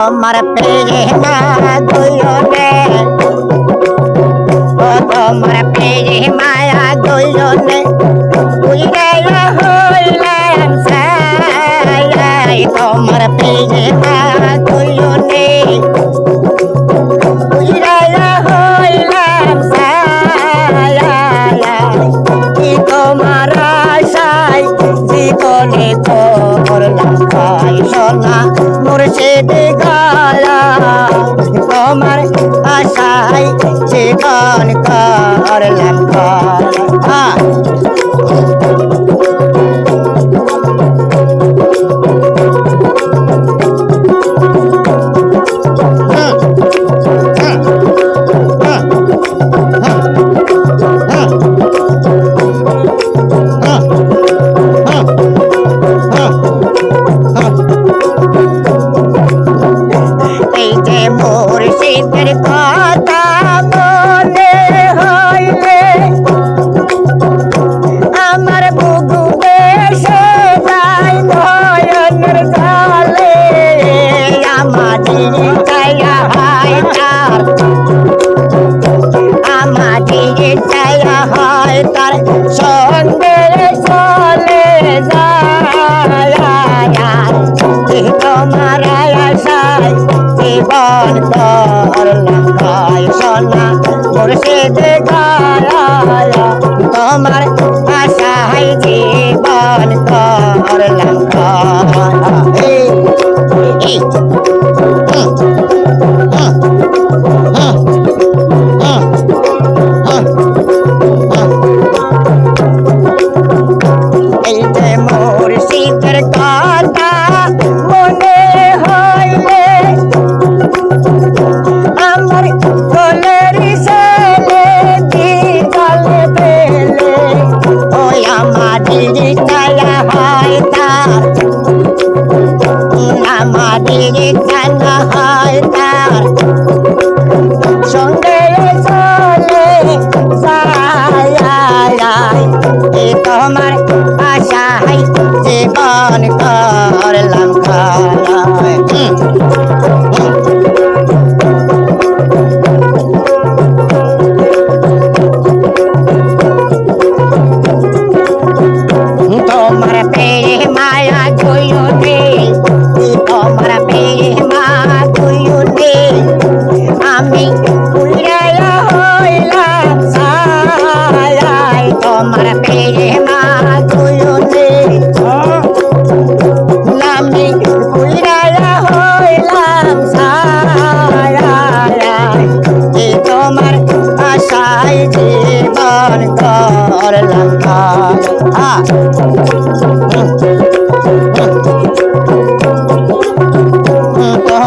তোমার পেয়ে মা দুজনে ও তোমার পেয়ে মায়া দুজনে উইরে হইলাম সাই তোমার পেয়ে মা দুজনে উইরে হইলাম সাই তোমার আশায় জীবনে করলাম খাই সোনা মুর্শিদ গায়া তোমার আশায় জীবন করলাম মুর্শিদ গায়া তোমার আশায় জীবন করলাম গায়া এই, জীবন করলাম খায়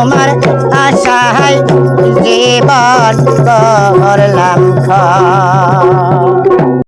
তোমার আশায় জীবন করলাম খা